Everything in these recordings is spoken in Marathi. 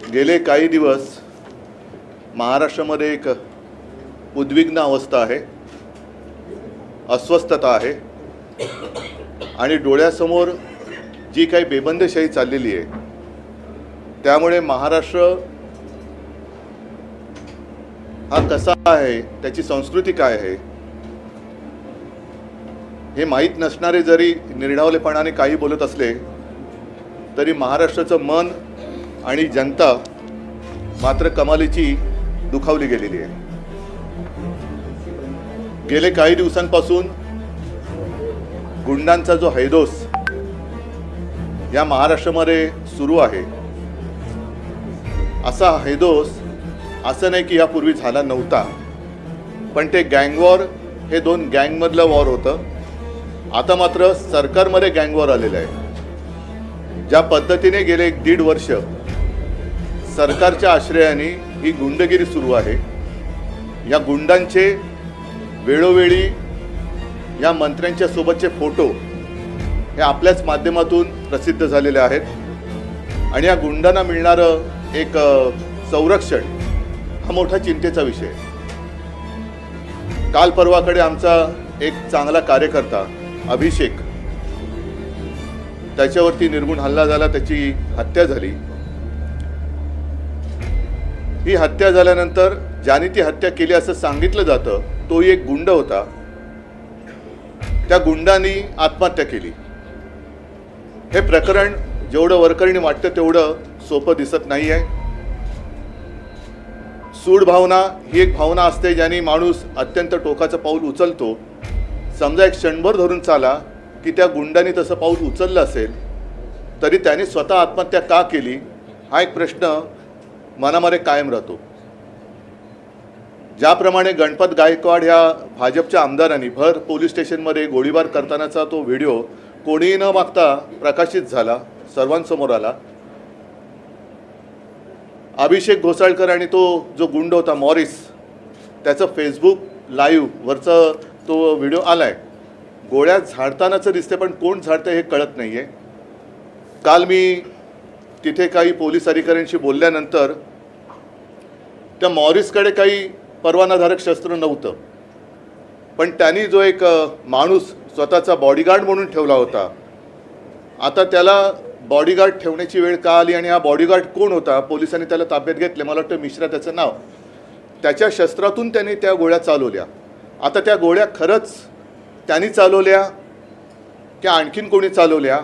गेले काही दिवस महाराष्ट्रामध्ये एक उद्विग्न अवस्था आहे. अस्वस्थता आहे. आणि डोळ्यासमोर जी काही बेबंदशाही चाललेली आहे त्यामुळे महाराष्ट्र हा कसा आहे त्याची संस्कृती काय आहे हे माहीत नसणारे जरी निर्ढावलेपणाने काही बोलत असले तरी महाराष्ट्राचं मन आणि जनता मात्र कमालीची दुखावली गेलेली आहे. गेले काही दिवसांपासून गुंडांचा जो हैदोस या महाराष्ट्रामध्ये सुरू आहे असा हैदोस असं नाही की यापूर्वी झाला नव्हता. पण ते गँगवॉर हे दोन गँगमधलं वॉर होतं. आता मात्र सरकारमध्ये गँगवॉर आलेलं आहे. ज्या पद्धतीने गेले एक दीड वर्ष सरकारच्या आश्रयाने ही गुंडगिरी सुरू आहे. या गुंडांचे वेळोवेळी या मंत्र्यांच्या सोबतचे फोटो हे आपल्याच माध्यमातून प्रसिद्ध झालेले आहेत. आणि या गुंडांना मिळणारं एक संरक्षण हा मोठा चिंतेचा विषय आहे. काल परवाकडे आमचा एक चांगला कार्यकर्ता अभिषेक त्याच्यावरती निर्गुण हल्ला झाला त्याची हत्या झाली. ही हत्या झाल्यानंतर ज्याने ती हत्या केली असं सांगितलं जातं तोही एक गुंड होता. त्या गुंडांनी आत्महत्या केली. हे प्रकरण जेवढं वरकरणी वाटतं तेवढं सोपं दिसत नाही आहे सूड भावना ही एक भावना असते ज्याने माणूस अत्यंत टोकाचं पाऊल उचलतो. समजा एक क्षणभर धरून चाला की त्या गुंडाने तसं पाऊल उचललं असेल तरी त्याने स्वतः आत्महत्या का केली? हा एक प्रश्न मनामध्ये कायम राहतो. ज्याप्रमाणे गणपत गायकवाड ह्या भाजपच्या आमदारांनी भर पोलीस स्टेशनमध्ये गोळीबार करतानाचा तो व्हिडिओ कोणीही न मागता प्रकाशित झाला सर्वांसमोर आला. अभिषेक घोसाळकर आणि तो जो गुंड होता मॉरिस त्याचं फेसबुक लाईव्हवरचं तो व्हिडिओ आला आहे गोळ्या झाडतानाचं दिसते पण कोण झाडतं हे कळत नाही आहे काल मी तिथे काही पोलीस अधिकाऱ्यांशी बोलल्यानंतर त्या मॉरिसकडे काही परवानाधारक शस्त्र नव्हतं. पण त्यांनी जो एक माणूस स्वतःचा बॉडीगार्ड म्हणून ठेवला होता. आता त्याला बॉडीगार्ड ठेवण्याची वेळ का आली आणि हा बॉडीगार्ड कोण होता? पोलिसांनी त्याला ताब्यात घेतले. मला वाटतं मिश्रा त्याचं नाव. त्याच्या शस्त्रातून त्याने त्या गोळ्या चालवल्या. आता त्या गोळ्या खरंच त्यांनी चालवल्या? त्या आणखीन कोणी चालवल्या?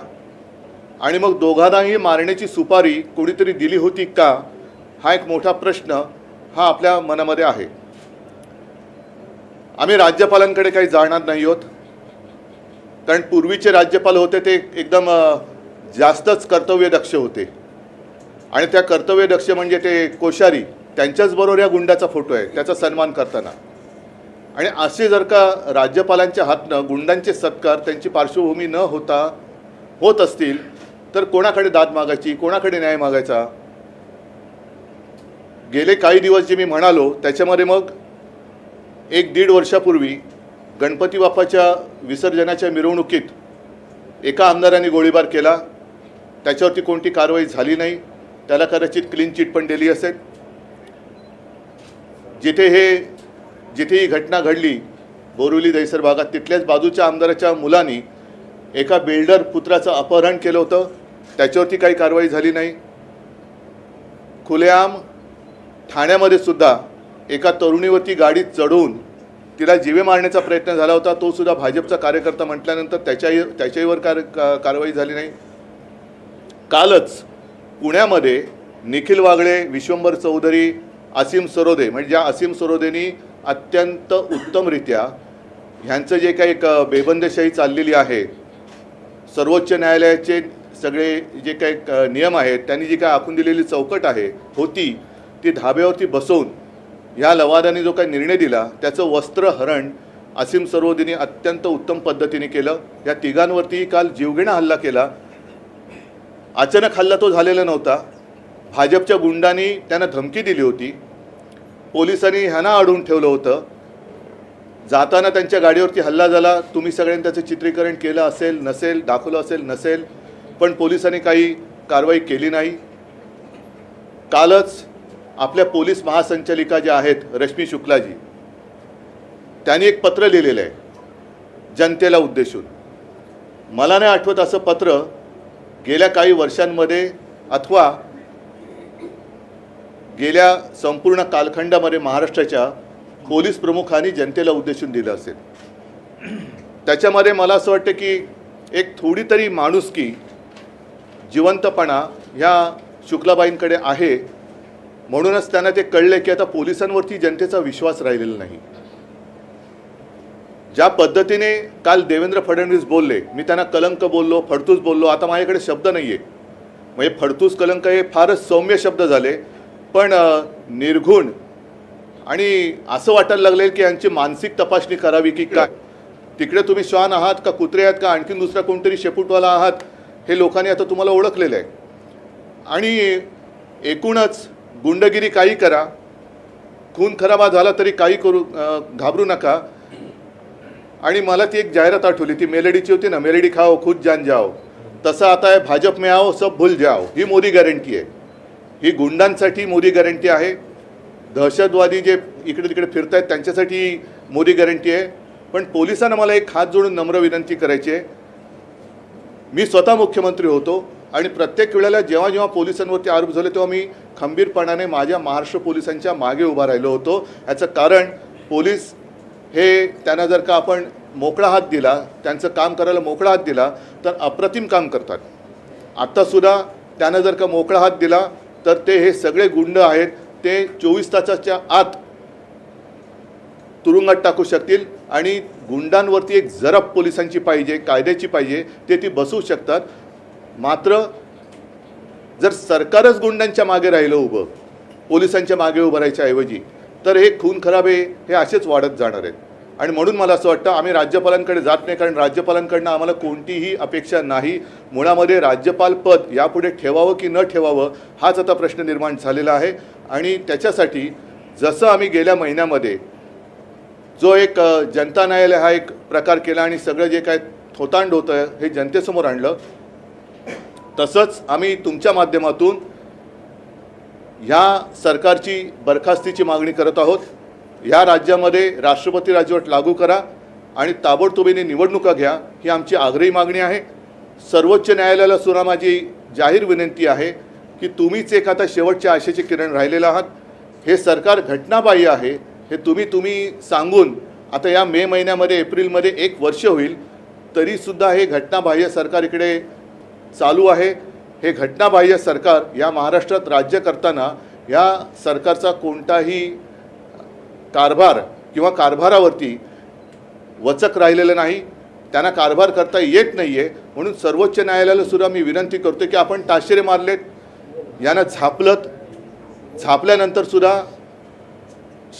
आणि मग दोघांनाही मारण्याची सुपारी कोणीतरी दिली होती का? हा एक मोठा प्रश्न हा आपल्या मनामध्ये आहे. आम्ही राज्यपालांकडे काही जाणार नाही आहोत कारण पूर्वीचे राज्यपाल होते ते एकदम जास्तच कर्तव्यदक्ष होते. आणि त्या कर्तव्यदक्ष म्हणजे ते कोश्यारी. त्यांच्याचबरोबर या गुंडाचा फोटो आहे. त्याचा सन्मान करताना. आणि असे जर का राज्यपालांच्या हातनं गुंडांचे सत्कार त्यांची पार्श्वभूमी न होता होत असतील तर कोणाकडे दाद मागायची? कोणाकडे न्याय मागायचा? गेले काही दिवस जे मी म्हणालो त्याच्यामध्ये मग एक दीड वर्षापूर्वी गणपती बाप्पाच्या विसर्जनाच्या मिरवणुकीत एका आमदारांनी गोळीबार केला. त्याच्यावरती कोणती कारवाई झाली नाही. त्याला कदाचित क्लीन चिट पण दिली असेल. जिथे हे जिथे ही घटना घडली बोरिवली दहिसर भागात तिथल्याच बाजूच्या आमदाराच्या मुलांनी एका बिल्डर पुत्राचं अपहरण केलं होतं. त्याच्यावरती काही कारवाई झाली नाही. खुलेआम ठाण्यामध्ये सुद्धा एका तरुणीवरती गाडीत चढवून तिला जीवे मारण्याचा प्रयत्न झाला होता. तो सुद्धा भाजपचा कार्यकर्ता म्हटल्यानंतर त्याच्याही त्याच्याहीवर कार का- कारवाई झाली नाही. कालच पुण्यामध्ये निखिल वागळे विश्वंभर चौधरी असीम सरोदे म्हणजे ज्या असीम सरोदेनी अत्यंत उत्तमरित्या ह्यांचं जे काही एक बेबंदशाही चाललेली आहे सर्वोच्च न्यायालयाचे सगळे जे काही नियम आहेत त्यांनी जी काय आखून दिलेली चौकट आहे होती ती धाब्यावरती बसवून ह्या लवादाने जो काही निर्णय दिला त्याचं वस्त्रहरण असीम सरोदिनी अत्यंत उत्तम पद्धतीने केलं. या तिघांवरती काल जीवघेणा हल्ला केला. अचानक हल्ला तो झालेला नव्हता. भाजपच्या गुंडांनी त्यांना धमकी दिली होती. पोलिसांनी ह्यांना अडवून ठेवलं होतं. जाताना त्यांच्या गाडीवरती हल्ला झाला. तुम्ही सगळ्यांनी त्याचं चित्रीकरण केलं असेल नसेल दाखवलं असेल नसेल. पण पोलिसांनी काही कारवाई केली नाही. कालच आपल्या पोलीस महासंचालिका ज्या आहेत रश्मी शुक्लाजी त्यांनी एक पत्र लिहिलेलं आहे जनतेला उद्देशून. मला नाही आठवत असं पत्र गेल्या काही वर्षांमध्ये अथवा गेल्या संपूर्ण कालखंडामध्ये महाराष्ट्राच्या पोलीस प्रमुखांनी जनतेला उद्देशून दिलं असेल. त्याच्यामध्ये मला असं वाटतं की एक थोडी तरी माणुसकी जिवंतपणा ह्या शुक्लाबाईंकडे आहे. म्हणूनच त्यांना ते कळले की आता पोलिसांवरती जनतेचा विश्वास राहिलेला नाही. ज्या पद्धतीने काल देवेंद्र फडणवीस बोलले मी त्यांना कलंक बोललो फडतूस बोललो आता माझ्याकडे शब्द नाही आहे म्हणजे फडतूस कलंक हे फारच सौम्य शब्द झाले पण निर्घुण आणि असं वाटायला लागले की यांची मानसिक तपासणी करावी की काय? तिकडे तुम्ही श्वान आहात का कुत्रे आहात का आणखीन दुसरा कोणतरी शेपूटवाला आहात? हे लोकांनी आता तुम्हाला ओळखलेलं आहे. आणि एकूणच गुंडगिरी काही करा. खून खराबा झाला तरी काही करू घाबरू नका. आणि मला ती एक जाहिरात आठवली ती मेलडीची होती ना मेलडी खाओ खुद जान जाओ. तसं आता आहे भाजप में आओ सब भूल जाओ. ही मोदी गॅरंटी आहे. ही गुंडांसाठी मोदी गॅरंटी आहे. दहशतवादी जे इकडे तिकडे फिरत आहेत त्यांच्यासाठी मोदी गॅरंटी आहे. पण पोलिसांना मला एक हात जोडून नम्र विनंती करायची आहे. मी स्वतः मुख्यमंत्री होतो आणि प्रत्येक वेळेला जेव्हा जेव्हा पोलिसांवरती आरोप झाले तेव्हा मी खंबीरपणाने माझ्या महाराष्ट्र पोलिसांच्या मागे उभा राहिलो होतो. याचं कारण पोलीस हे त्यांना जर का आपण मोकळा हात दिला त्यांचं काम करायला मोकळा हात दिला तर अप्रतिम काम करतात. आत्तासुद्धा त्यानं जर का मोकळा हात दिला तर ते हे सगळे गुंड आहेत. ते चोवीस तासाच्या आत तुरुंगात टाकू शकतील आणि गुंडांवरती एक जरब पोलिसांची पाहिजे कायद्याची पाहिजे ते ती बसू शकतात. मात्र जर सरकारच गुंडांच्या मागे राहिलं उभं पोलिसांच्या मागे उभं राहायच्या ऐवजी तर हे खून खराबे हे असेच वाढत जाणार आहेत. आणि म्हणून मला असं वाटतं आम्ही राज्यपालांकडे जात नाही कारण राज्यपालांकडनं आम्हाला कोणतीही अपेक्षा नाही. मुळामध्ये राज्यपाल पद यापुढे ठेवावं की न ठेवावं हाच आता प्रश्न निर्माण झालेला आहे. आणि त्याच्यासाठी जसं आम्ही गेल्या महिन्यामध्ये जो एक जनता न्यायालय हा एक प्रकार केला आणि सगळं जे काय थोतांड होतं हे जनतेसमोर आणलं. तसंच आम्ही तुमच्या माध्यमातून ह्या सरकारची बरखास्तीची मागणी करत आहोत. ह्या राज्यामध्ये राष्ट्रपती राजवट लागू करा आणि ताबडतोबीने निवडणुका घ्या ही आमची आग्रही मागणी आहे. सर्वोच्च न्यायालयाला सुद्धा माझी जाहीर विनंती आहे की तुम्हीच एक आता शेवटच्या आशेचे किरण राहिलेलं आहात. हे सरकार घटनाबाह्य आहे. हे तुम्ही तुम्ही सांगून आता या मे महिन्यामध्ये एप्रिलमध्ये एक वर्ष होईल तरीसुद्धा हे घटनाबाह्य सरकार इकडे चालू आहे. हे घटनाबाह्य सरकार या महाराष्ट्रात राज्य करताना या सरकारचा कोणताही कारभार किंवा कारभारावरती वचक राहिलेलं नाही. त्यांना कारभार करता येत नाही आहे म्हणून सर्वोच्च न्यायालयाला सुद्धा मी विनंती करतो की आपण ताशेरे मारलेत. यांना झापलत. झापल्यानंतर सुद्धा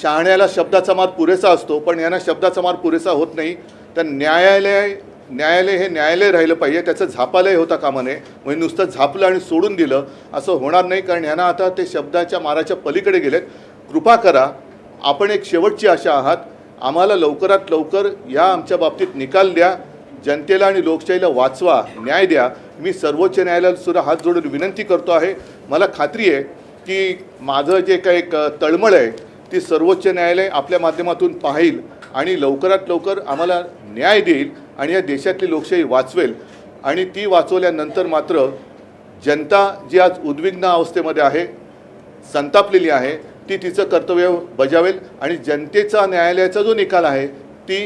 शहाण्याला शब्दाचा मार पुरेसा असतो पण यांना शब्दाचा मार पुरेसा होत नाही. तर न्यायालय न्यायालय हे न्यायालय राहिलं पाहिजे त्याचं झापालय होता कामा नये म्हणजे नुसतं झापलं आणि सोडून दिलं असं होणार नाही कारण ह्यांना आता ते शब्दाच्या माराच्या पलीकडे गेलेत. कृपा करा आपण एक शेवटची आशा आहात. आम्हाला लवकरात लवकर या आमच्या बाबतीत निकाल द्या. जनतेला आणि लोकशाहीला वाचवा न्याय द्या. मी सर्वोच्च न्यायालयाला सुद्धा हात जोडून विनंती करतो आहे. मला खात्री आहे की माझं जे काही एक तळमळ आहे ती सर्वोच्च न्यायालय आपल्या माध्यमातून पाहिल आणि लवकरात लवकर आम्हाला न्याय देईल आणि या देशातली लोकशाही वाचवेल. आणि ती वाचवल्यानंतर मात्र जनता जी आज उद्विग्न अवस्थेमध्ये आहे संतापलेली आहे ती तिचं कर्तव्य बजावेल आणि जनतेचा न्यायालयाचा जो निकाल आहे ती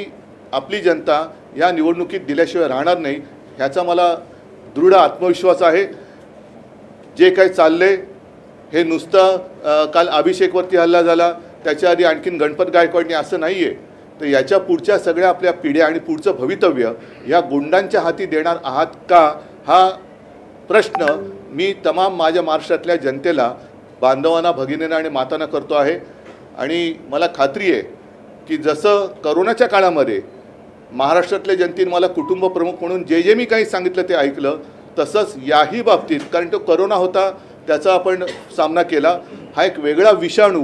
आपली जनता या निवडणुकीत दिल्याशिवाय राहणार नाही ह्याचा मला दृढ आत्मविश्वास आहे. जे काही चालले हे नुसतं काल अभिषेकवरती हल्ला झाला त्याच्या आधी आणखीन गणपत गायकवाडनी असं नाही आहे तर याच्या पुढच्या सगळ्या आपल्या पिढ्या आणि पुढचं भवितव्य या गुंडांच्या हाती देणार आहात का? हा प्रश्न मी तमाम माझ्या महाराष्ट्रातल्या जनतेला बांधवांना भगिनींना आणि मातांना करतो आहे. आणि मला खात्री आहे की जसं करोनाच्या काळामध्ये महाराष्ट्रातल्या जनतेने मला कुटुंब प्रमुख म्हणून जे जे मी काही सांगितलं ते ऐकलं तसंच याही बाबतीत कारण तो करोना होता त्याचा आपण सामना केला. हा एक वेगळा विषाणू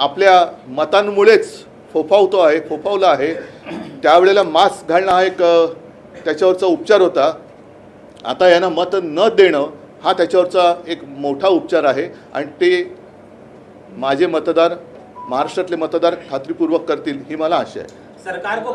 आपल्या मतांमुळेच फोफावतो आहे फोफावला आहे. त्यावेळेला मास्क घालणं हा एक त्याच्यावरचा उपचार होता. आता यांना मत न देणं हा त्याच्यावरचा एक मोठा उपचार आहे आणि ते माझे मतदार महाराष्ट्रातले मतदार खात्रीपूर्वक करतील ही मला आशा आहे. सरकार को